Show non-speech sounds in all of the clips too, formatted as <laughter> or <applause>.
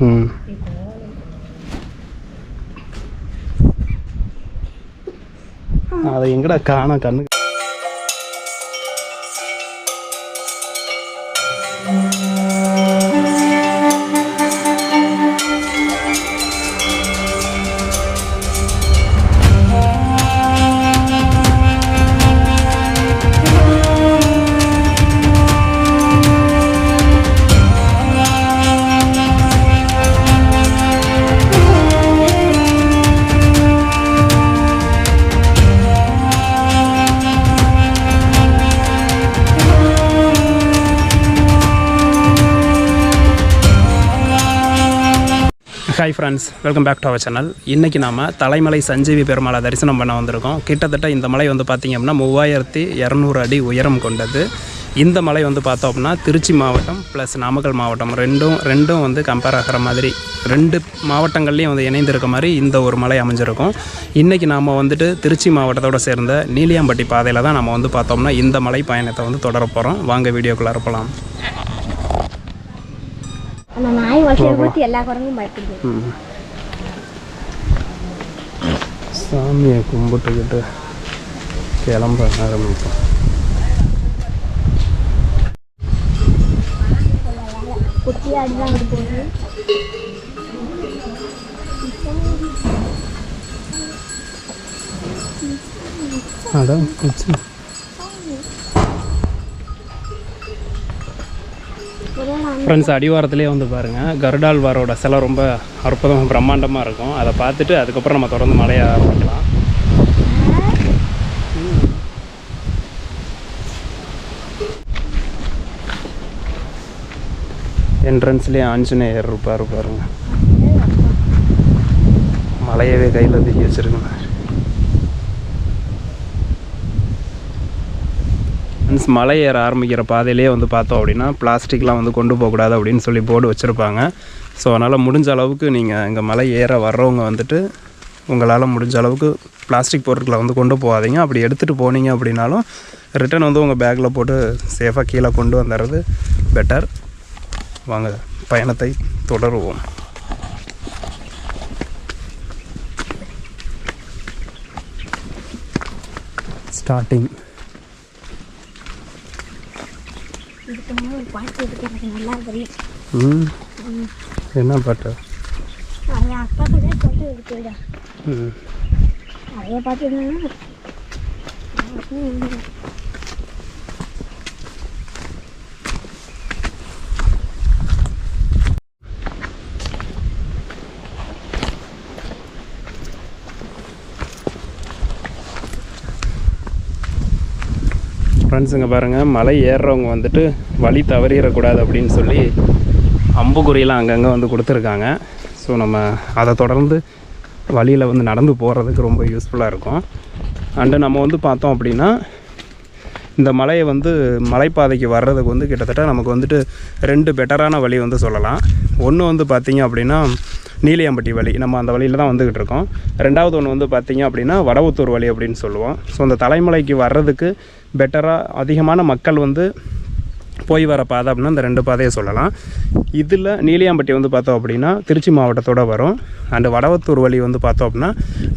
ம். அதை எங்கடா காண கண்ணு friends welcome back to our channel இன்றைக்கி நாம் தலைமலை சஞ்சீவி பெருமாளை தரிசனம் பண்ண வந்திருக்கோம். கிட்டத்தட்ட இந்த மலை வந்து பார்த்திங்க அப்படின்னா மூவாயிரத்தி இரநூறு அடி உயரம் கொண்டது. இந்த மலை வந்து பார்த்தோம் அப்படின்னா திருச்சி மாவட்டம் ப்ளஸ் நாமக்கல் மாவட்டம். ரெண்டும் ரெண்டும் வந்து கம்பேர் ஆகிற மாதிரி ரெண்டு மாவட்டங்கள்லேயும் வந்து இணைந்திருக்க மாதிரி இந்த ஒரு மலை அமைஞ்சிருக்கும். இன்றைக்கி நாம் வந்துட்டு திருச்சி மாவட்டத்தோடு சேர்ந்த நீலியாம்பட்டி பாதையில் தான் நம்ம வந்து பார்த்தோம்னா இந்த மலை பயணத்தை வந்து தொடர போகிறோம் வாங்க வீடியோக்குள்ளே இருப்பலாம் அந்த நாய் வளர்ச்சியை பற்றி எல்லா குரங்கும் பயப்படுது ம். சாமியை கும்பிட்டுக்கிட்டு கிளம்ப ஆரம்பிப்போம் குட்டி ஆடிதான் இருக்கு போகுது அதான் குச்சி ஒரே நான் ஃப்ரெண்ட்ஸ் அடிவாரத்திலே வந்து பாருங்கள் கருடாழ்வாரோட சிலை ரொம்ப அற்புதமாக பிரம்மாண்டமாக இருக்கும். அதை பார்த்துட்டு அதுக்கப்புறம் நம்ம தொடர்ந்து மலையை ஆரம்பிக்கலாம். என்ட்ரன்ஸ்லேயே ஆஞ்சநேயர் இருப்பார் பாருங்க. மலையவே கையில் தூக்கி வச்சுருக்கேன். மீன்ஸ் மலை ஏற ஆரம்பிக்கிற பாதையிலே வந்து பார்த்தோம் அப்படின்னா பிளாஸ்டிக்லாம் வந்து கொண்டு போகக்கூடாது அப்படின்னு சொல்லி போர்டு வச்சுருப்பாங்க. ஸோ அதனால் முடிஞ்ச அளவுக்கு நீங்கள் இங்கே மலை ஏற வர்றவங்க வந்துட்டு உங்களால் முடிஞ்ச அளவுக்கு பிளாஸ்டிக் பொருட்களை வந்து கொண்டு போகாதீங்க. அப்படி எடுத்துகிட்டு போனீங்க அப்படின்னாலும் ரிட்டன் வந்து உங்கள் பேக்கில் போட்டு சேஃபாக கீழே கொண்டு வந்துடுறது பெட்டர் வாங்க பயணத்தை தொடருவோம். ஸ்டார்டிங் இதுக்கு முன்னாடி ஒரு பாட்டு இருக்கு எனக்கு நல்லா தெரியும். என்ன பாட்டு? அது அப்பா கூட இருக்குடா நிறைய பாட்டு என்னன்னா ஃப்ரெண்ட்ஸுங்க பாருங்கள் மலை ஏறுறவங்க வந்துட்டு வழி தவறிடக்கூடாது அப்படின்னு சொல்லி அம்புக்குறியெலாம் அங்கங்கே வந்து கொடுத்துருக்காங்க. ஸோ நம்ம அதை தொடர்ந்து வழியில் வந்து நடந்து போகிறதுக்கு ரொம்ப யூஸ்ஃபுல்லாக இருக்கும். அண்டு நம்ம வந்து பார்த்தோம் அப்படின்னா இந்த மலையை வந்து மலைப்பாதைக்கு வர்றதுக்கு வந்து கிட்டத்தட்ட நமக்கு வந்துட்டு ரெண்டு பெட்டரான வழி வந்து சொல்லலாம். ஒன்று வந்து பார்த்திங்க அப்படின்னா நீலியாம்பட்டி வழி. நம்ம அந்த வழியில் தான் வந்துக்கிட்டு இருக்கோம். ரெண்டாவது ஒன்று வந்து பார்த்திங்க அப்படின்னா வடவுத்தூர் வழி அப்படின்னு சொல்லுவோம். ஸோ அந்த தலைமலைக்கு வர்றதுக்கு பெட்டராக அதிகமான மக்கள் வந்து போய் வர பாதை அப்படின்னா இந்த ரெண்டு பாதையை சொல்லலாம். இதில் நீலியாம்பட்டி வந்து பார்த்தோம் அப்படின்னா திருச்சி மாவட்டத்தோட வரும். அண்டு வடவத்தூர் வழி வந்து பார்த்தோம் அப்படின்னா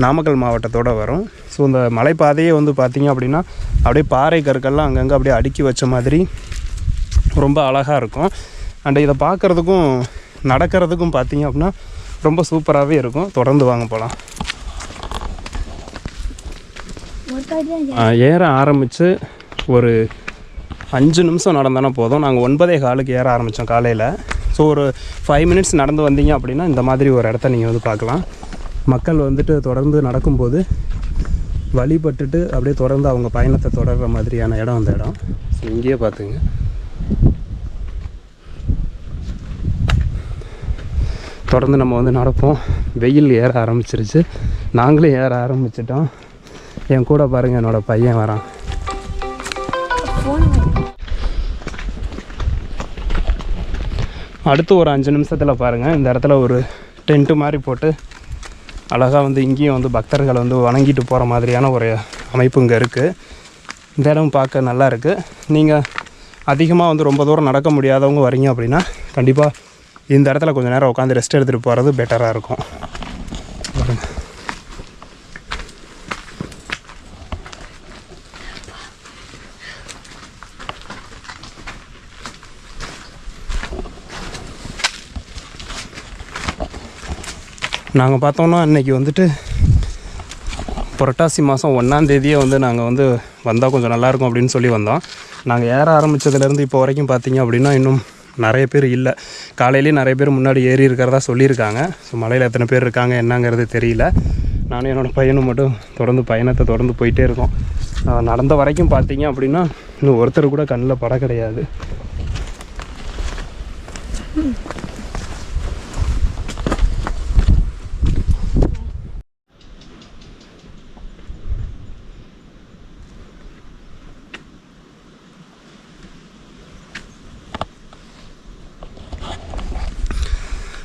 நாமக்கல் மாவட்டத்தோட வரும். ஸோ இந்த மலைப்பாதையே வந்து பார்த்திங்க அப்படின்னா அப்படியே பாறை கற்கள்லாம் அங்கங்கே அப்படியே அடுக்கி வச்ச மாதிரி ரொம்ப அழகாக இருக்கும். அண்டு இதை பார்க்குறதுக்கும் நடக்கிறதுக்கும் பார்த்தீங்க அப்படின்னா ரொம்ப சூப்பராகவே இருக்கும். தொடர்ந்து வாங்க போகலாம் ஏற ஆரம்பித்து ஒரு அஞ்சு நிமிஷம் நடந்தானா போதும். நாங்கள் ஒன்பதே காலுக்கு ஏற ஆரம்பித்தோம் காலையில். ஸோ ஒரு ஃபைவ் மினிட்ஸ் நடந்து வந்தீங்க அப்படின்னா இந்த மாதிரி ஒரு இடத்த நீங்கள் வந்து பார்க்கலாம். மக்கள் வந்துட்டு தொடர்ந்து நடக்கும்போது வழிபட்டுட்டு அப்படியே தொடர்ந்து அவங்க பயணத்தை தொடர்கிற மாதிரியான இடம் அந்த இடம். ஸோ இங்கேயே பார்த்துங்க. தொடர்ந்து நம்ம வந்து நடப்போம். வெயில் ஏற ஆரம்பிச்சிருச்சு. நாங்களும் ஏற ஆரம்பிச்சிட்டோம். என் கூட பாருங்கள் என்னோடய பையன் வரான். அடுத்து ஒரு அஞ்சு நிமிஷத்தில் பாருங்கள் இந்த இடத்துல ஒரு டென்ட்டு மாதிரி போட்டு அழகாக வந்து இங்கேயும் வந்து பக்தர்கள் வந்து வணங்கிட்டு போகிற மாதிரியான ஒரு அமைப்பு இங்கே இருக்குது இந்த இடம் பார்க்க நல்லா இருக்குது நீங்கள் அதிகமாக வந்து ரொம்ப தூரம் நடக்க முடியாதவங்க வரீங்க அப்படின்னா கண்டிப்பாக இந்த இடத்துல கொஞ்சம் நேரம் உட்காந்து ரெஸ்ட் எடுத்துகிட்டு போகிறது பெட்டராக இருக்கும். நாங்கள் பார்த்தோம்னா இன்றைக்கி வந்துட்டு புரட்டாசி மாதம் ஒன்றாந்தேதியே வந்து நாங்கள் வந்து வந்தால் கொஞ்சம் நல்லாயிருக்கும் அப்படின்னு சொல்லி வந்தோம். நாங்கள் ஏற ஆரம்பித்ததுலேருந்து இப்போ வரைக்கும் பார்த்தீங்க அப்படின்னா இன்னும் நிறைய பேர் இல்லை. காலையிலேயே நிறைய பேர் முன்னாடி ஏறி இருக்கிறதா சொல்லியிருக்காங்க. ஸோ மலையில் எத்தனை பேர் இருக்காங்க என்னங்கிறது தெரியல. நானும் என்னோடய பையனும் மட்டும் தொடர்ந்து பயணத்தை தொடர்ந்து போயிட்டே இருக்கோம். நடந்த வரைக்கும் பார்த்தீங்க அப்படின்னா இன்னும் ஒருத்தர் கூட கண்ணில் பட கிடையாது.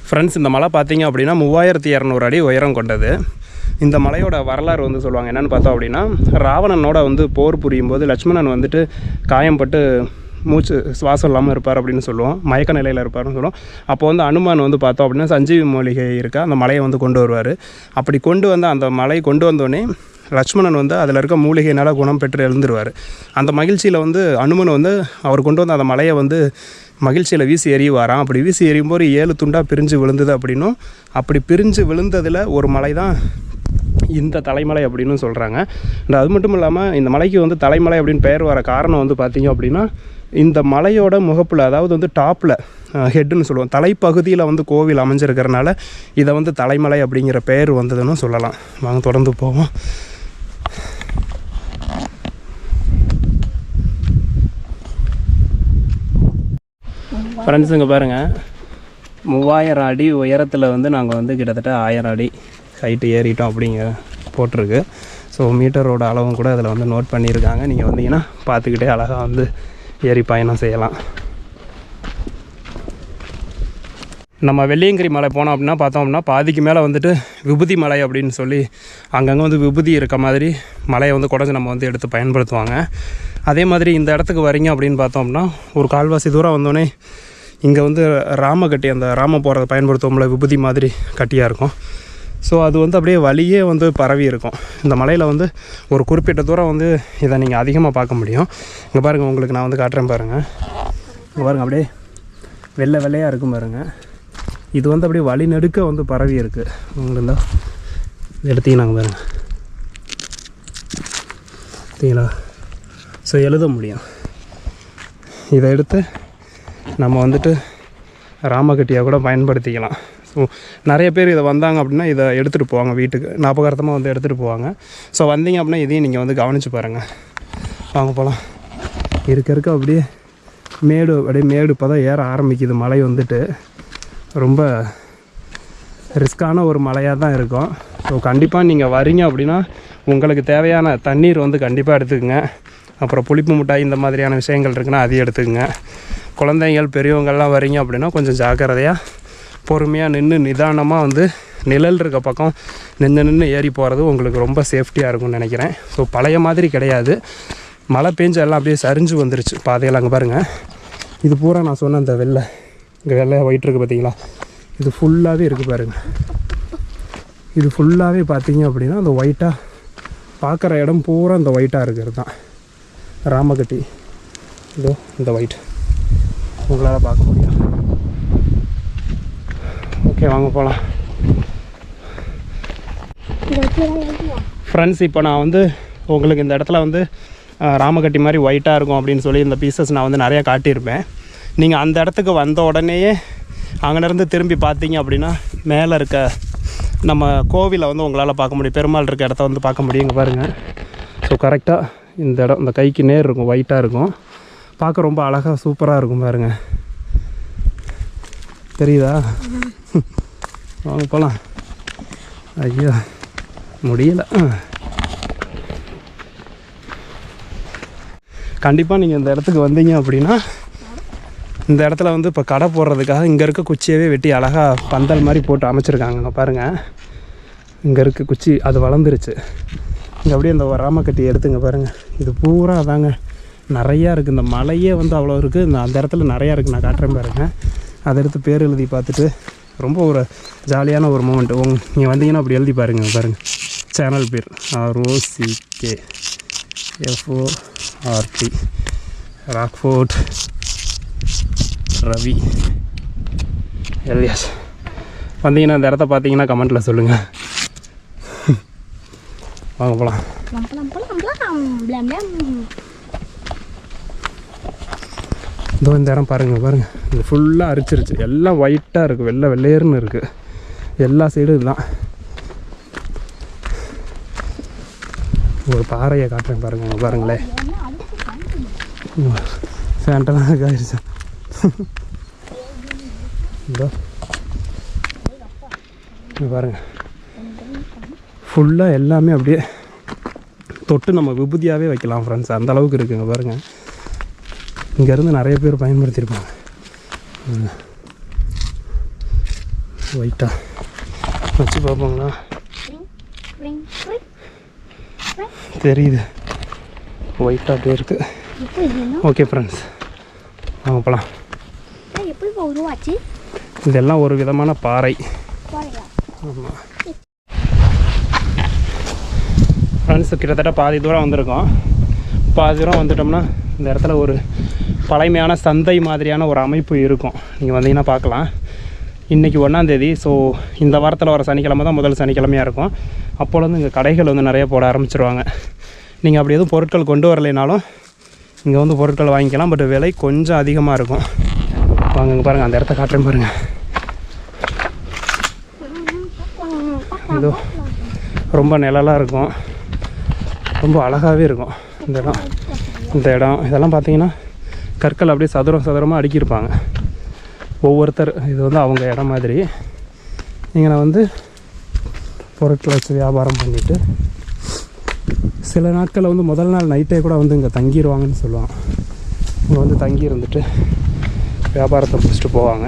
ஃப்ரெண்ட்ஸ் இந்த மலை பார்த்தீங்க அப்படின்னா மூவாயிரத்தி இரநூறு அடி உயரம் கொண்டது. இந்த மலையோட வரலாறு வந்து சொல்லுவாங்க. என்னென்னு பார்த்தோம் அப்படின்னா ராவணனோட வந்து போர் புரியும் போது லட்சுமணன் வந்துட்டு காயம்பட்டு மூச்சு சுவாசம் இல்லாமல் இருப்பார் அப்படின்னு சொல்லுவோம். மயக்க நிலையில் இருப்பார்னு சொல்லுவோம். அப்போ வந்து அனுமான் வந்து பார்த்தோம் அப்படின்னா சஞ்சீவி மூலிகை இருக்கா அந்த மலையை வந்து கொண்டு வருவார். அப்படி கொண்டு வந்து அந்த மலை கொண்டு வந்தோடனே லட்சுமணன் வந்து அதில் இருக்க மூலிகையினால் குணம் பெற்று எழுந்துருவார். அந்த மகிழ்ச்சியில் வந்து அனுமன் வந்து அவர் கொண்டு வந்த அந்த மலையை வந்து மகிழ்ச்சியில் வீசி எறிவாராம். அப்படி வீசி எறியும் போது ஏழு துண்டாக பிரிஞ்சு விழுந்தது அப்படின்னும் அப்படி பிரிஞ்சு விழுந்ததில் ஒரு மலை தான் இந்த தலைமலை அப்படின்னு சொல்கிறாங்க அண்ட் அது மட்டும் இல்லாமல் இந்த மலைக்கு வந்து தலைமலை அப்படின்னு பெயர் வர காரணம் வந்து பார்த்திங்க அப்படின்னா இந்த மலையோட முகப்பில் அதாவது வந்து டாப்பில் ஹெட்டுன்னு சொல்லுவோம் தலைப்பகுதியில் வந்து கோவில் அமைஞ்சிருக்கிறனால இதை வந்து தலைமலை அப்படிங்கிற பெயர் வந்ததுன்னு சொல்லலாம். வாங்க தொடர்ந்து போவோம். ஃப்ரெண்ட்ஸுங்க பாருங்கள் மூவாயிரம் அடி உயரத்தில் வந்து நாங்கள் வந்து கிட்டத்தட்ட ஆயிரம் அடி ஹைட்டு ஏறிட்டோம் அப்படிங்க போட்டிருக்கு. ஸோ மீட்டரோட அளவும் கூட அதில் வந்து நோட் பண்ணியிருக்காங்க. நீங்கள் வந்தீங்கன்னா பார்த்துக்கிட்டே அழகாக வந்து ஏறி பயணம் செய்யலாம். நம்ம வெள்ளியங்கிரி மலை போனோம் அப்படின்னா பார்த்தோம் அப்படின்னா பாதிக்கு மேலே வந்துட்டு விபூதி மலை அப்படின்னு சொல்லி அங்கங்கே வந்து விபூதி இருக்க மாதிரி மலையை வந்து குடஞ்சி நம்ம வந்து எடுத்து பயன்படுத்துவாங்க. அதே மாதிரி இந்த இடத்துக்கு வரீங்க அப்படின்னு பார்த்தோம்னா ஒரு கால்வாசி தூரம் வந்தோடனே இங்கே வந்து ராம கட்டி அந்த ராம போகிறத பயன்படுத்துவோம்ல விபூதி மாதிரி கட்டியாக இருக்கும். ஸோ அது வந்து அப்படியே வழியே வந்து பரவி இருக்கும். இந்த மலையில் வந்து ஒரு குறிப்பிட்ட தூரம் வந்து இதை நீங்கள் அதிகமாக பார்க்க முடியும். இங்கே பாருங்கள் உங்களுக்கு நான் வந்து காட்டுறேன் பாருங்கள் இங்கே பாருங்கள் அப்படியே வெள்ளை வெள்ளையாக இருக்கும் பாருங்கள் இது வந்து அப்படியே வழி நெடுக்க வந்து பரவி இருக்குது உங்களுக்கு தான் எடுத்தீங்கன்னாங்க பாருங்கள் பார்த்தீங்களா? ஸோ எழுத முடியும். இதை எடுத்து நம்ம வந்துட்டு ராமகட்டியாக கூட பயன்படுத்திக்கலாம். ஸோ நிறைய பேர் இதை வந்தாங்க அப்படின்னா இதை எடுத்துகிட்டு போவாங்க வீட்டுக்கு. ஞாபகார்த்தமாக வந்து எடுத்துகிட்டு போவாங்க. ஸோ வந்தீங்க அப்படின்னா இதையும் நீங்கள் வந்து கவனித்து பாருங்கள் வாங்க போகலாம் இருக்க இருக்க அப்படியே மேடு அப்படியே மேடு இப்போ தான் ஏற ஆரம்பிக்குது. மலை வந்துட்டு ரொம்ப ரிஸ்க்கான ஒரு மலையாக தான் இருக்கும். ஸோ கண்டிப்பாக நீங்கள் வரீங்க அப்படின்னா உங்களுக்கு தேவையான தண்ணீர் வந்து கண்டிப்பாக எடுத்துக்கோங்க. அப்புறம் புளிப்பு மிட்டாய் இந்த மாதிரியான விஷயங்கள் இருக்குன்னா அதையும் எடுத்துக்கோங்க. குழந்தைங்கள் பெரியவங்கள்லாம் வரீங்க அப்படின்னா கொஞ்சம் ஜாக்கிரதையாக பொறுமையாக நின்று நிதானமாக வந்து நிழல் இருக்க பக்கம் நின்று நின்று ஏறி போகிறது உங்களுக்கு ரொம்ப சேஃப்டியாக இருக்கும்னு நினைக்கிறேன். ஸோ பழைய மாதிரி கிடையாது. மழை பெஞ்சு எல்லாம் அப்படியே சரிஞ்சு வந்துருச்சு. பாதையெல்லாம் அங்கே பாருங்கள் இது பூரா நான் சொன்ன அந்த வெள்ளை. இங்கே வெள்ளை ஒயிட் இருக்குது பார்த்தீங்களா இது ஃபுல்லாகவே இருக்குது பாருங்கள் இது ஃபுல்லாகவே பார்த்தீங்க அப்படின்னா அந்த ஒயிட்டாக பார்க்குற இடம் பூரா இந்த ஒயிட்டாக இருக்கிறது தான். ராமகட்டி. இதோ இந்த ஒயிட் உங்களால் பார்க்க முடியும். ஓகே வாங்க போகலாம் ஃப்ரெண்ட்ஸ் இப்போ நான் வந்து உங்களுக்கு இந்த இடத்துல வந்து ராமகட்டி மாதிரி ஒயிட்டாக இருக்கும் அப்படின்னு சொல்லி இந்த பீசஸ் நான் வந்து நிறையா காட்டியிருப்பேன். நீங்கள் அந்த இடத்துக்கு வந்த உடனேயே அங்கேருந்து திரும்பி பார்த்தீங்க அப்படின்னா மேலே இருக்க நம்ம கோவிலை வந்து உங்களால் பார்க்க முடியும். பெருமாள் இருக்க இடத்த வந்து பார்க்க முடியும் இங்கே பாருங்கள் ஸோ கரெக்டாக இந்த இடம் இந்த கைக்கு நேர் இருக்கும் ஒயிட்டாக இருக்கும். பார்க்க ரொம்ப அழகாக சூப்பராக இருக்கும் பாருங்கள் தெரியுதா? வாங்க போகலாம் ஐயோ முடியல. கண்டிப்பாக நீங்கள் இந்த இடத்துக்கு வந்தீங்க அப்படின்னா இந்த இடத்துல வந்து இப்போ கடை போடுறதுக்காக இங்கே இருக்க குச்சியவே வெட்டி அழகாக பந்தல் மாதிரி போட்டு அமைச்சிருக்காங்க. பாருங்கள் இங்கே இருக்க குச்சி அது வளர்ந்துருச்சு. இங்கே அப்படியே இந்த ராமக்கட்டி எடுத்துங்க பாருங்கள் இது பூரா அதாங்க. நிறையா இருக்குது இந்த மலையே வந்து அவ்வளோ இருக்குது இந்த அந்த இடத்துல நிறையா இருக்குது நான் காட்டுறேன் பாருங்க. அதை எடுத்து பேர் எழுதி பார்த்துட்டு ரொம்ப ஒரு ஜாலியான ஒரு மூமெண்ட் உங் நீங்கள் வந்தீங்கன்னா அப்படி எழுதி பாருங்கள் பாருங்கள் சேனல் பேர். ஆர்ஓசிகே எஃப்ஓஆர்டி ராக்ஃபோர்ட் ரவி எழுதியாச்சு வந்தீங்கன்னா அந்த இடத்த பார்த்தீங்கன்னா கமெண்ட்டில் சொல்லுங்கள் வாங்க போகலாம் இதோ இந்த இடம் பாருங்கள் பாருங்கள் இது ஃபுல்லாக அரிச்சிருச்சு. எல்லாம் ஒயிட்டாக இருக்குது வெள்ளை வெள்ளையர்னு இருக்குது எல்லா சைடும் இதுதான். ஒரு பாறையை காட்டுறேன் பாருங்கள் பாருங்களேன். ஃபேண்டெல்லாம் ஆயிடுச்சு. இதோ. இங்க ஃபுல்லாக எல்லாமே அப்படியே தொட்டு நம்ம விபூதியாகவே வைக்கலாம் ஃப்ரெண்ட்ஸ் அந்த அளவுக்கு இருக்குங்க பாருங்கள் இங்கேருந்து நிறைய பேர் பயன்படுத்தியிருப்பாங்க. ஒயிட்டா வச்சு பார்ப்போங்களா. தெரியுது. ஒயிட்டாக அப்படியே இருக்குது ஓகே ஃப்ரெண்ட்ஸ் வாங்க போகலாம் இதெல்லாம் ஒரு விதமான பாறை. ஆமாம் ஃப்ரெண்ட்ஸ் கிட்டத்தட்ட பாதி தூரம் வந்திருக்கோம். பாதி தூரம் வந்துட்டோம்னா இந்த இடத்துல ஒரு பழமையான சந்தை மாதிரியான ஒரு அமைப்பு இருக்கும். நீங்கள் வந்தீங்கன்னா பார்க்கலாம். இன்றைக்கி ஒன்றாந்தேதி ஸோ இந்த வாரத்தில் வர சனிக்கிழமை தான் முதல் சனிக்கிழமையாக இருக்கும். அப்போலேருந்து இங்கே கடைகள் வந்து நிறைய போட ஆரம்பிச்சிருவாங்க. நீங்கள் அப்படி எதுவும் பொருட்கள் கொண்டு வரலைனாலும் இங்கே வந்து பொருட்கள் வாங்கிக்கலாம் பட் விலை கொஞ்சம் அதிகமாக இருக்கும். வாங்க இங்கே பாருங்கள் அந்த இடத்த காட்டுறேன் பாருங்கள் இதோ ரொம்ப நிழலாக இருக்கும். ரொம்ப அழகாகவே இருக்கும். இந்த இடம் இந்த இடம். இதெல்லாம் பார்த்தீங்கன்னா கற்கள் அப்படியே சதுரம் சதுரமாக அடுக்கியிருப்பாங்க. ஒவ்வொருத்தர் இது வந்து அவங்க இடம் மாதிரி. இங்கே நான் வந்து பொருட்களை வச்சு வியாபாரம் பண்ணிவிட்டு சில நாட்களில் வந்து முதல் நாள் நைட்டே கூட வந்து இங்கே தங்கிடுவாங்கன்னு சொல்லுவாங்க. இங்கே வந்து தங்கி இருந்துட்டு வியாபாரத்தை முடிச்சுட்டு போவாங்க.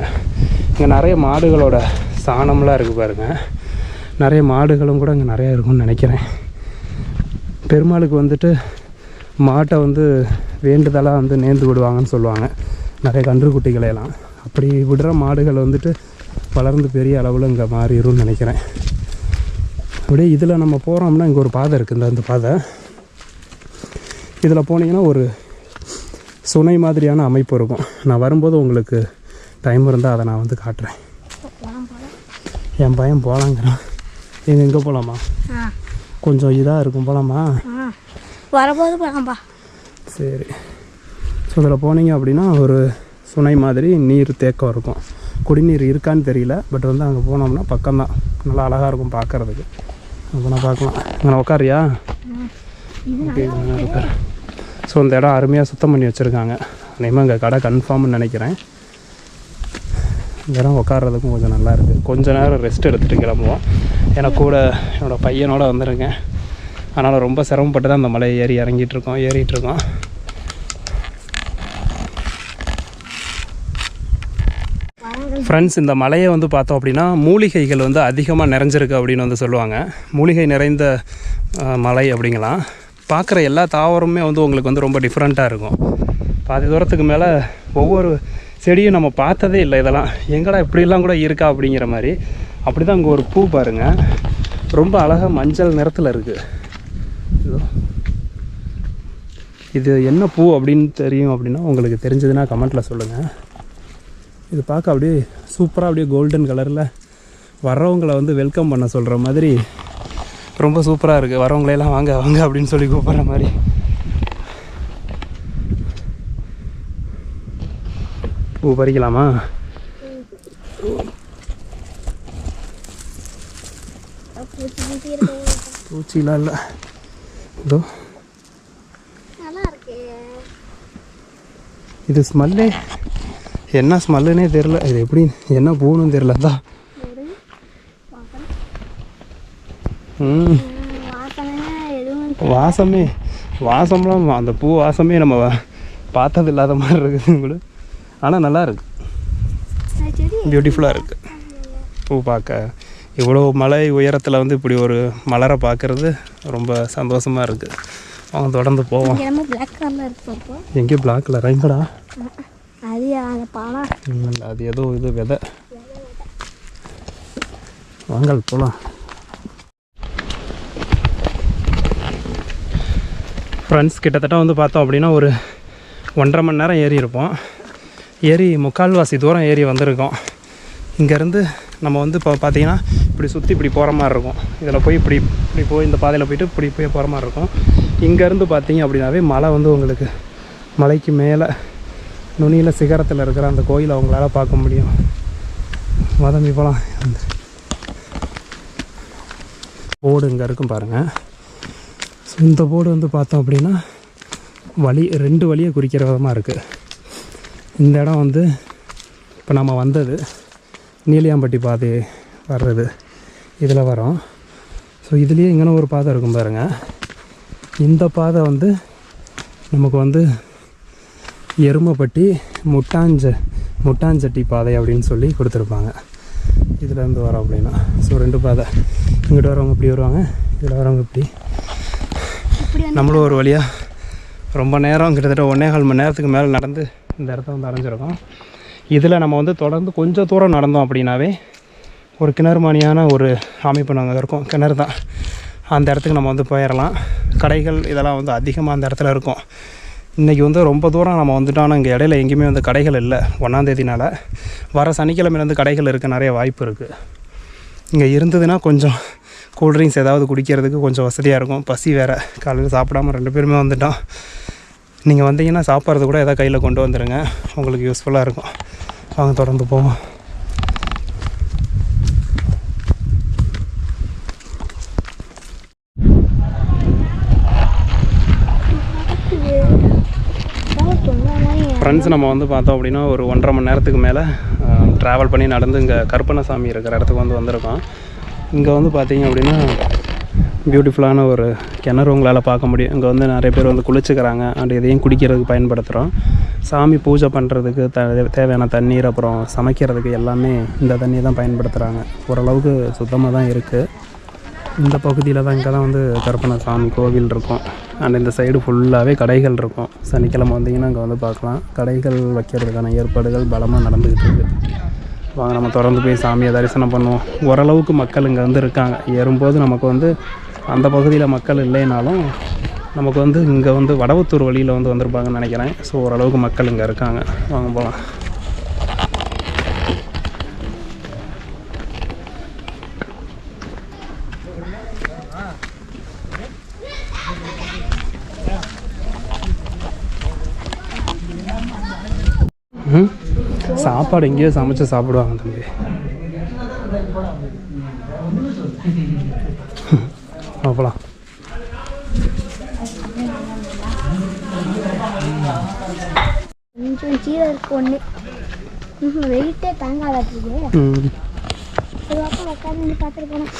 இங்கே நிறைய மாடுகளோட சாணம்லாம் இருக்குது பாருங்கள் நிறைய மாடுகளும் கூட இங்கே நிறையா இருக்கும்னு நினைக்கிறேன். பெருமாளுக்கு வந்துட்டு மாட்டை வந்து வேண்டுதலாக வந்து நேர்ந்து விடுவாங்கன்னு சொல்லுவாங்க. நிறைய கன்றுக்குட்டிகளை எல்லாம் அப்படி விடுற மாடுகள் வந்துட்டு வளர்ந்து பெரிய அளவில் இங்கே மாறிடும்னு நினைக்கிறேன். அப்படியே இதில் நம்ம போகிறோம்னா இங்கே ஒரு பாதை இருக்குது இந்த அந்த பாதை. இதில் போனீங்கன்னா ஒரு சுனை மாதிரியான அமைப்பு இருக்கும். நான் வரும்போது உங்களுக்கு டைம் இருந்தால் அதை நான் வந்து காட்டுறேன். என் பையன் போகலாங்கிறான் எங்கே எங்கே போகலாமா கொஞ்சம் இதாக இருக்கும். போகலாமா வரும்போது போகலாம்ப்பா சரி. ஸோ இதில் போனீங்க அப்படின்னா ஒரு சுனை மாதிரி நீர் தேக்கம் இருக்கும். குடிநீர் இருக்கான்னு தெரியல பட் வந்து அங்கே போனோம்னா பக்கம்தான் நல்லா அழகாக இருக்கும் பார்க்குறதுக்கு. அப்போ நான் பார்க்கலாம். அங்கே உட்காரியா ஓகே உட்கார் ஸோ இந்த இடம் அருமையாக சுத்தம் பண்ணி வச்சுருக்காங்க. அதேமாதிரி அங்கே கடை கன்ஃபார்ம்னு நினைக்கிறேன். இந்த இடம் உட்கார்றதுக்கும் கொஞ்சம் நல்லா இருக்குது கொஞ்ச நேரம் ரெஸ்ட் எடுத்துகிட்டு கிளம்புவோம். ஏன்னா கூட என்னோடய பையனோட வந்திருக்கேன். அதனால் ரொம்ப சிரமப்பட்டு தான் அந்த மலையை ஏறி இறங்கிட்டுருக்கோம் ஏறிட்டுருக்கோம். ஃப்ரெண்ட்ஸ் இந்த மலையை வந்து பார்த்தோம் அப்படின்னா மூலிகைகள் வந்து அதிகமாக நிறைஞ்சிருக்கு அப்படின்னு வந்து சொல்லுவாங்க. மூலிகை நிறைந்த மலை அப்படிங்கலாம். பார்க்குற எல்லா தாவரமுமே வந்து உங்களுக்கு வந்து ரொம்ப டிஃப்ரெண்ட்டாக இருக்கும். பாதி தூரத்துக்கு மேலே ஒவ்வொரு செடியும் நம்ம பார்த்ததே இல்லை இதெல்லாம். எங்கடா இப்படிலாம் கூட இருக்கா அப்படிங்கிற மாதிரி. அப்படி தான் அங்கே ஒரு பூ பாருங்கள் ரொம்ப அழகாக மஞ்சள் நிறத்தில் இருக்குது இதோ. இது என்ன பூ அப்படின்னு தெரியும் அப்படின்னா உங்களுக்கு தெரிஞ்சதுன்னா கமெண்ட்டில் சொல்லுங்கள் இது பார்க்க அப்படியே சூப்பராக அப்படியே கோல்டன் கலரில் வர்றவங்களை வந்து வெல்கம் பண்ண சொல்கிற மாதிரி ரொம்ப சூப்பராக இருக்குது வரவங்களையெல்லாம் வாங்க வாங்க அப்படின்னு சொல்லி கூப்பிட்ற மாதிரி. பூ பறிக்கலாமா? பூச்சிலாம் இல்லை. இதோ. இது ஸ்மெல்லே என்ன ஸ்மெல்லுனே தெரில இது எப்படி என்ன பூன்னு தெரில தான் ம். வாசமே வாசம்லாம் அந்த பூ வாசமே நம்ம பார்த்தது இல்லாத மாதிரி இருக்குது உங்களுக்கு ஆனால் நல்லா இருக்கு அது செடி. பியூட்டிஃபுல்லாக இருக்குது பூ பார்க்க. இவ்வளோ மலை உயரத்தில் வந்து இப்படி ஒரு மலரை பார்க்குறது ரொம்ப சந்தோஷமாக இருக்குது அவங்க தொடர்ந்து போவோம். பிளாக் எங்கேயும் பிளாக் கலர் எங்கடா அது ஏதோ இது விதை. வாங்கல் போகலாம் ஃப்ரெண்ட்ஸ் கிட்டத்தட்ட வந்து பார்த்தோம் அப்படின்னா ஒரு ஒன்றரை மணி நேரம் ஏறி இருப்போம். ஏறி முக்கால்வாசி தூரம் ஏறி வந்திருக்கோம். இங்கேருந்து நம்ம வந்து இப்போ பார்த்தீங்கன்னா இப்படி சுற்றி இப்படி போகிற மாதிரி இருக்கும். இதில் போய் இப்படி இப்படி போய் இந்த பாதையில் போயிட்டு இப்படி போய் போகிற மாதிரி இருக்கும். இங்கேருந்து பார்த்தீங்க அப்படின்னாவே மலை வந்து உங்களுக்கு மலைக்கு மேலே நுனியில் சிகரத்தில் இருக்கிற அந்த கோயிலை அவங்களால பார்க்க முடியும். மதம்பி போகலாம் போர்டு இங்கே இருக்கும் பாருங்கள் ஸோ இந்த போர்டு வந்து பார்த்தோம் அப்படின்னா வழி ரெண்டு வழியை குறிக்கிற விதமாக இருக்குது இந்த இடம் வந்து இப்போ நம்ம வந்தது நீலியாம்பட்டி பாதை வர்றது இதில் வரோம். ஸோ இதுலேயே இங்கே ஒரு பாதை இருக்கும் பாருங்கள் இந்த பாதை வந்து நமக்கு வந்து எருமப்பட்டி முட்டாஞ்ச முட்டாஞ்சட்டி பாதை அப்படின்னு சொல்லி கொடுத்துருப்பாங்க. இதுலேருந்து வரோம் அப்படின்னா. ஸோ ரெண்டு பாதை. இங்கிட்டு வரவங்க இப்படி வருவாங்க இதில் வரவங்க இப்படி. நம்மளும் ஒரு வழியாக ரொம்ப நேரம் கிட்டத்தட்ட ஒன்றே கால் மணி நேரத்துக்கு மேலே நடந்து இந்த இடத்த வந்து அடைஞ்சிருக்கோம். இதில் நம்ம வந்து தொடர்ந்து கொஞ்சம் தூரம் நடந்தோம் அப்படின்னாவே ஒரு கிணறு மானியான ஒரு அமைப்பு நாங்கள் இருக்கும். கிணறு தான். அந்த இடத்துக்கு நம்ம வந்து போயிடலாம். கடைகள் இதெல்லாம் வந்து அதிகமாக அந்த இடத்துல இருக்கும். இன்றைக்கி வந்து ரொம்ப தூரம் நம்ம வந்துட்டோம்னா இங்கே இடையில எங்கேயுமே வந்து கடைகள் இல்லை. ஒன்றாந்தேதினால வர சனிக்கிழமையிலேருந்து கடைகள் இருக்க நிறைய வாய்ப்பு இருக்குது இங்கே இருந்ததுன்னா கொஞ்சம் கூல்ட்ரிங்க்ஸ் ஏதாவது குடிக்கிறதுக்கு கொஞ்சம் வசதியாக இருக்கும். பசி வேறு. காலையில் சாப்பிடாம ரெண்டு பேருமே வந்துட்டோம். நீங்கள் வந்தீங்கன்னா சாப்பிட்றது கூட எதாவது கையில் கொண்டு வந்துடுங்க உங்களுக்கு யூஸ்ஃபுல்லாக இருக்கும். வாங்க தொடர்ந்து போவோம். ஃப்ரெண்ட்ஸ் நம்ம வந்து பார்த்தோம் அப்படின்னா ஒரு ஒன்றரை மணி நேரத்துக்கு மேலே ட்ராவல் பண்ணி நடந்து இங்கே கருப்பணசாமி இருக்கிற இடத்துக்கு வந்து வந்திருக்கோம். இங்கே வந்து பார்த்தீங்க அப்படின்னா பியூட்டிஃபுல்லான ஒரு கிணறு உங்களால் பார்க்க முடியும். இங்கே வந்து நிறைய பேர் வந்து குளிச்சுக்கிறாங்க. அண்ட் இதையும் குடிக்கிறதுக்கு பயன்படுத்துகிறோம் சாமி பூஜை பண்ணுறதுக்கு த தேவையான தண்ணீர் அப்புறம் சமைக்கிறதுக்கு எல்லாமே இந்த தண்ணியை தான் பயன்படுத்துகிறாங்க ஓரளவுக்கு சுத்தமாக தான் இருக்குது இந்த பகுதியில் தான் இங்கே தான் வந்து கருப்பண சாமி கோவில் இருக்கும். அண்ட் இந்த சைடு ஃபுல்லாகவே கடைகள் இருக்கும். சனிக்கிழமை வந்தீங்கன்னா இங்கே வந்து பார்க்கலாம். கடைகள் வைக்கிறதுக்கான ஏற்பாடுகள் பலமாக நடந்துக்கிட்டு இருக்குது வாங்க நம்ம தொடர்ந்து போய் சாமியை தரிசனம் பண்ணுவோம். ஓரளவுக்கு மக்கள் இங்கே வந்து இருக்காங்க. ஏறும்போது நமக்கு வந்து அந்த பகுதியில் மக்கள் இல்லைனாலும் நமக்கு வந்து இங்கே வந்து வடவத்தூர் வழியில் வந்து வந்திருப்பாங்கன்னு நினைக்கிறேன். ஸோ ஓரளவுக்கு மக்கள் இங்கே இருக்காங்க. வாங்க போகலாம் ம்? சாப்பாடு எங்கேயோ சமைச்சு சாப்பிடுவாங்க தம்பி. போகலாம் கொஞ்சம் கீழே இருக்கு ஒன்று வெயிட்டே தாங்காதாட்டுது ம். ஒரு பக்கம் உட்காந்து பார்த்துட்டு போனேன்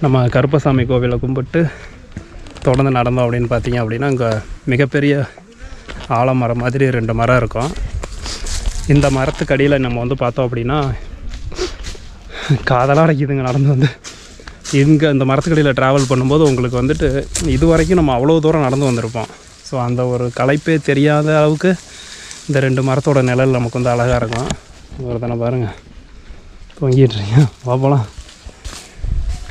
நம்ம கருப்பசாமி கோவிலை கும்பிட்டு தொடர்ந்து நடந்தோம் அப்படின்னு பார்த்தீங்க அப்படின்னா இங்கே மிகப்பெரிய ஆலமரம் மாதிரி ரெண்டு மரம் இருக்கும். இந்த மரத்துக்கு அடியில் நம்ம வந்து பார்த்தோம் அப்படின்னா காதலாக அடைக்குதுங்க நடந்து வந்து. இங்கே இந்த மரத்துக்கடியில் ட்ராவல் பண்ணும்போது உங்களுக்கு வந்துட்டு இது வரைக்கும் நம்ம அவ்வளோ தூரம் நடந்து வந்திருப்போம். ஸோ அந்த ஒரு களைப்பே தெரியாத அளவுக்கு இந்த ரெண்டு மரத்தோட நிழல் நமக்கு வந்து அழகாக இருக்கும். ஒரு தானே பாருங்கள் தொங்கிட்டு இருக்கீங்க. போகலாம்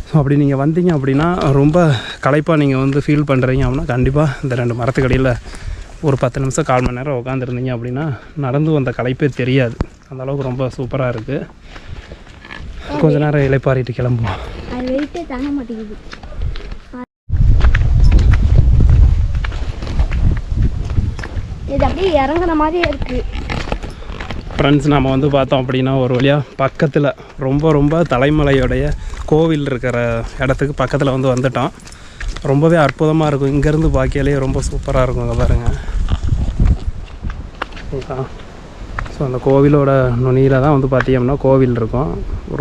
ஸோ அப்படி நீங்கள் வந்தீங்க அப்படின்னா ரொம்ப களைப்பாக நீங்கள் வந்து ஃபீல் பண்ணுறீங்க அப்படின்னா கண்டிப்பாக இந்த ரெண்டு மரத்துக்கடியில் ஒரு பத்து நிமிஷம் கால் மணி நேரம் உட்காந்துருந்தீங்க அப்படின்னா நடந்து வந்த களைப்பே தெரியாது. அந்தளவுக்கு ரொம்ப சூப்பராக இருக்குது கொஞ்ச நேரம் இலைப்பாரிட்டு கிளம்புவோம். இது அப்படியே இருக்கு. ஃப்ரெண்ட்ஸ் நம்ம வந்து பார்த்தோம் அப்படின்னா ஒரு வழியாக பக்கத்தில் ரொம்ப ரொம்ப தலைமலையோடைய கோவில் இருக்கிற இடத்துக்கு பக்கத்தில் வந்து வந்துட்டோம். ரொம்பவே அற்புதமாக இருக்கும். இங்கேருந்து பார்க்கையிலேயே ரொம்ப சூப்பராக இருக்கும் இங்கே பாருங்கள் ஸோ அந்த கோவிலோட நுனியில் தான் வந்து பார்த்தீங்கன்னா கோவில் இருக்கும்.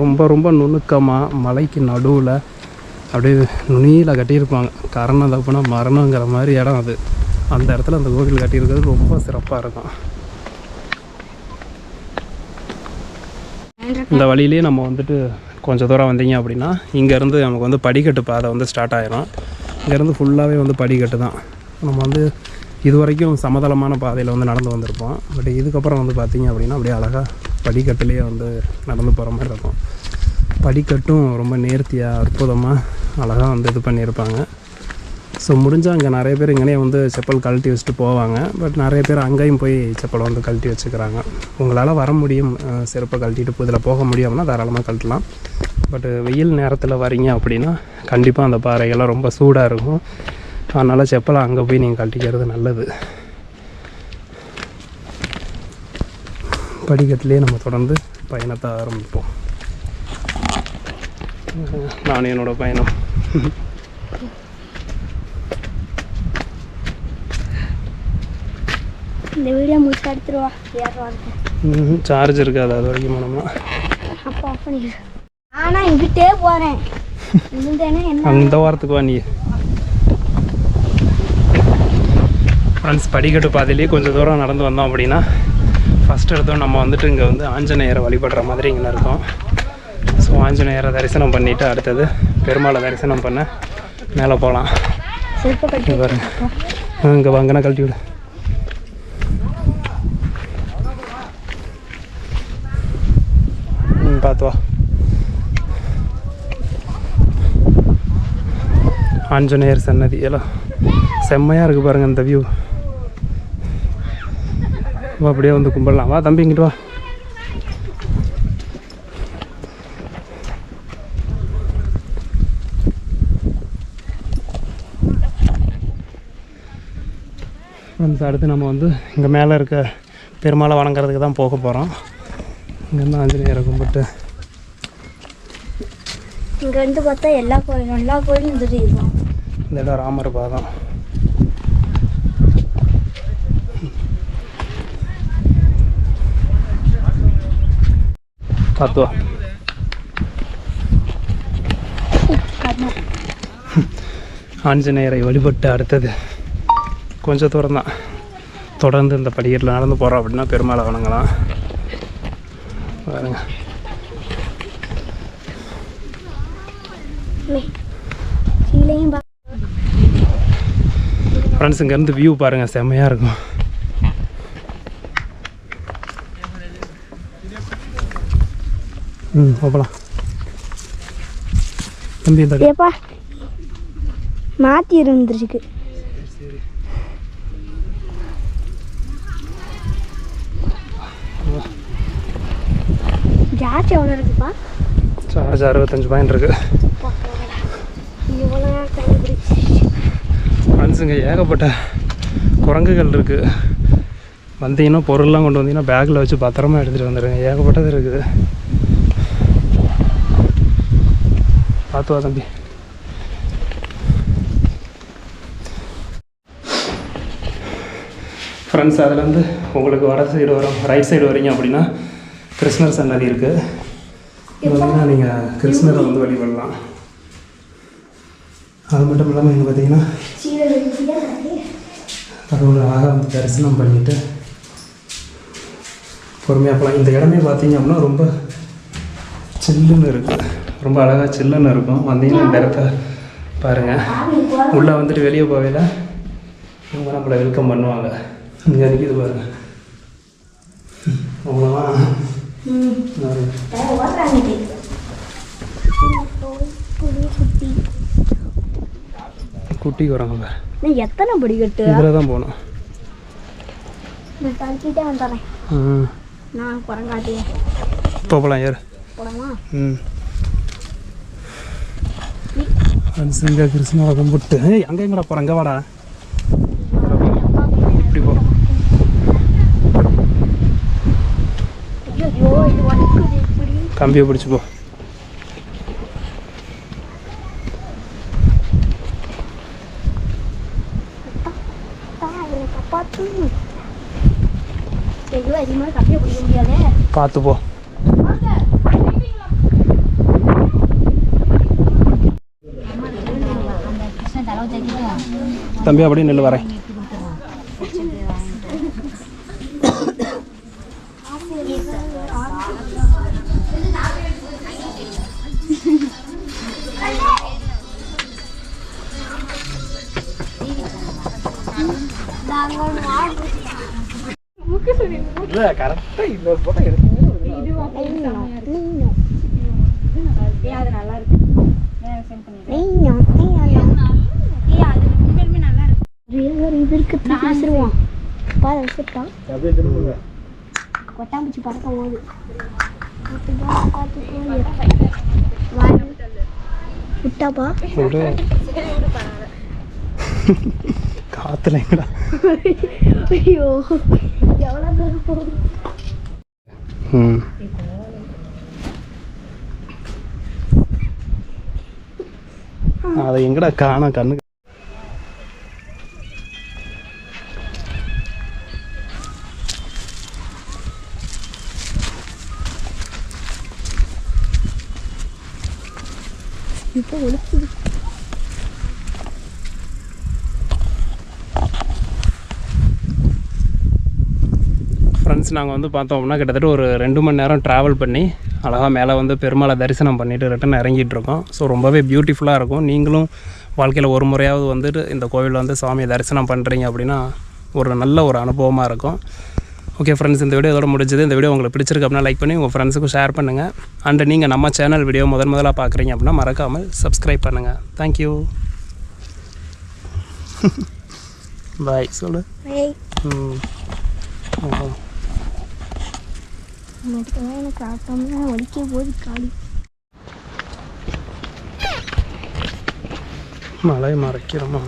ரொம்ப ரொம்ப நுணுக்கமாக மலைக்கு நடுவில் அப்படியே நுனியில் கட்டியிருப்பாங்க. கரணம் தப்புனா மரணங்கிற மாதிரி இடம் அது. அந்த இடத்துல அந்த கோவில் கட்டியிருக்கிறது ரொம்ப சிறப்பாக இருக்கும். இந்த வழியிலேயே நம்ம வந்துட்டு கொஞ்சம் தூரம் வந்தீங்க அப்படின்னா இங்கேருந்து நமக்கு வந்து படிக்கட்டு பாதை வந்து ஸ்டார்ட் ஆகிடும் இங்கேருந்து ஃபுல்லாகவே வந்து படிக்கட்டு தான். நம்ம வந்து இது வரைக்கும் சமதளமான பாதையில் வந்து நடந்து வந்திருப்போம். பட் இதுக்கப்புறம் வந்து பார்த்திங்க அப்படின்னா அப்படியே அழகாக படிக்கட்டுலேயே வந்து நடந்து போகிற மாதிரி இருக்கும். படிக்கட்டும் ரொம்ப நேர்த்தியாக அற்புதமாக அழகாக வந்து இது பண்ணியிருப்பாங்க. ஸோ முடிஞ்சால் அங்கே நிறைய பேர் இங்கனே வந்து செப்பல் கழட்டி வச்சுட்டு போவாங்க. பட் நிறைய பேர் அங்கேயும் போய் செப்பலை வந்து கழட்டி வச்சுக்கிறாங்க. உங்களால் வர முடியும் சிறப்பாக செருப்பை கழட்டிட்டு இதில் போக முடியும்னா தாராளமாக கழட்டலாம். பட் வெயில் நேரத்தில் வரீங்க அப்படின்னா கண்டிப்பாக அந்த பாறைகள்லாம் ரொம்ப சூடாக இருக்கும். அதனால் செப்பலை அங்கே போய் நீங்கள் கழட்டிக்கிறது நல்லது. படிக்கட்டிலே நம்ம தொடர்ந்து பயணத்தை ஆரம்பிப்போம். நான் என்னோட பயணம். இந்த வீடியோ முடிச்சு எடுத்துருவா ஏறுவா சார்ஜ் இருக்காது அது வரைக்கும் போனோம்னா அப்போ ஆஃப் பண்ணிடு. ஆனால் இங்கிட்டே போகிறேன் <laughs> இருந்தேன்னா என்ன? அந்த வாரத்துக்கு வா நீ. ஃப்ரெண்ட்ஸ் படிக்கட்டு பாதையிலேயே கொஞ்சம் தூரம் நடந்து வந்தோம் அப்படின்னா ஃபஸ்ட் எடுத்தோம் நம்ம வந்துட்டு இங்கே வந்து ஆஞ்சநேயரை வழிபடுற மாதிரி இங்கே இருக்கோம். ஸோ ஆஞ்சநேயரை தரிசனம் பண்ணிவிட்டு அடுத்தது பெருமாளை தரிசனம் பண்ண மேலே போகலாம். இங்கே பாருங்க. இங்கே வாங்கினா கழட்டி விடு. ம் பார்த்து வா. ஆஞ்சநேயர் சன்னதி. எல்லாம் செம்மையாக இருக்குது பாருங்கள் இந்த வியூ வா அப்படியே வந்து கும்பிடலாம். வா தம்பி இங்கிட்டு வா. ஃப்ரெண்ட்ஸ் அடுத்து நம்ம வந்து இங்கே மேலே இருக்க பெருமாளை வணங்குறதுக்கு தான் போக போகிறோம் இங்கேருந்து ஆஞ்சநேயரை கும்பிட்டு. இங்கே வந்து பார்த்தா எல்லா கோயிலும் எல்லா கோயிலும் இந்த இடம் ராமர் பாதம். காரணம் <laughs> ஆஞ்சநேயரை வழிபட்டு அடுத்தது கொஞ்சம் தூரம் தான். தொடர்ந்து இந்த படிக்கட்டில் நடந்து போகிறோம் அப்படின்னா பெருமாளை வணங்கலாம். பாருங்க. ஃப்ரெண்ட்ஸ் இங்கேருந்து வியூ பாருங்கள் செம்மையாக இருக்கும். ம் போகலாம். தம்பி இந்த ஏப்பா மாற்றி இருந்துருக்கு. ஜாஸ்தி எவ்வளோ இருக்குப்பா? சார்ஜ் அறுபத்தஞ்சு பாயிண்ட் ஃப்ரெண்ட்ஸ் இங்கே ஏகப்பட்ட குரங்குகள் இருக்குது வந்தீங்கன்னா பொருள்லாம் கொண்டு வந்தீங்கன்னா பேக்கில் வச்சு பத்திரமா எடுத்துகிட்டு வந்துடுங்க ஏகப்பட்டது இருக்குது. பார்த்து வா தம்பி. ஃப்ரெண்ட்ஸ் அதுலேருந்து உங்களுக்கு வட சைடு வரும் ரைட் சைடு வரீங்க அப்படின்னா கிருஷ்ணர் சன்னதி இருக்குது இங்கே நீங்கள் கிருஷ்ணரை வந்து வழிபடலாம். அது மட்டும் இல்லாமல் இங்கே பார்த்தீங்கன்னா அது ஒரு அழகாக வந்து தரிசனம் பண்ணிவிட்டு பொறுமையாக போகலாம் இந்த இடமே பார்த்தீங்க அப்படின்னா ரொம்ப சில்லுன்னு இருக்குது ரொம்ப அழகாக சில்லுன்னு இருக்கும். வந்தீங்கன்னா இந்த இடத்த பாருங்கள் உள்ளே வந்துட்டு வெளியே போகையில் இவங்க நம்மளை வெல்கம் பண்ணுவாங்க. இங்கே நிற்கிது பாருங்கள் ஓடுறாங்க குட்டி குட்டி குரங்க பாரு. எத்தனை படிக்கட்டு இதில் தான் போகணும். நான் தள்ளிட்டே வந்துடுறேன் நான் போகலாம் ஏறு. போலாமா ம். சிங்க கிருஷ்ணாவை கும்பிட்டு ஏய் அங்கே எங்கடா போகிற அங்கே வாடா. இப்படி போ. கம்பியை பிடிச்சி போ. தான் இவனை காப்பாற்று ஐயோ அதிகமாக கப்பியை பிடிக்க முடியாதே பார்த்து போ தம்பி அப்படியே நெல் வரேன். கரெக்டாக இன்னொரு போட்டோ எடுத்து ஒரு இது இருக்கு தூக்கி விசிறுவான் பாரு திரும்ப கொட்டாம்பூச்சி பறக்க போகுது பார்த்து போ, பார்த்து போ. வாய். விட்டாப்பா? விடு. காத்துல எங்கடா? ஐயோ. எவ்வளோ தூரம் போகுது? ம். அதை எங்கடா காணோம் கண்ணு ஃப்ரெண்ட்ஸ் நாங்கள் வந்து பார்த்தோம்னா கிட்டத்தட்ட ஒரு ரெண்டு மணி நேரம் ட்ராவல் பண்ணி அழகாக மேலே வந்து பெருமாளை தரிசனம் பண்ணிவிட்டு ரிட்டன் இறங்கிட்டு இருக்கோம். ஸோ ரொம்பவே பியூட்டிஃபுல்லாக இருக்கும். நீங்களும் வாழ்க்கையில் ஒரு முறையாவது வந்துட்டு இந்த கோவில் வந்து சாமியை தரிசனம் பண்ணுறீங்க அப்படின்னா ஒரு நல்ல ஒரு அனுபவமாக இருக்கும். ஓகே ஃப்ரெண்ட்ஸ் இந்த வீடியோ இதோட முடிஞ்சது. இந்த வீடியோ உங்களுக்கு பிடிச்சிருக்கு அப்படின்னா லைக் பண்ணி உங்கள் ஃப்ரெண்ட்ஸுக்கும் ஷேர் பண்ணுங்கள் அண்ட் நீங்கள் நம்ம சேனல் வீடியோ முதன் முதலாக பார்க்குறீங்க அப்படின்னா மறக்காமல் சப்ஸ்கிரைப் பண்ணுங்கள் தேங்க்யூ பாய் சொல்லு. ம். ஆ. மட்டும் எனக்கு ஆட்டம்னா ஒலிக்க போது காலி மழை மறைக்கிறோமா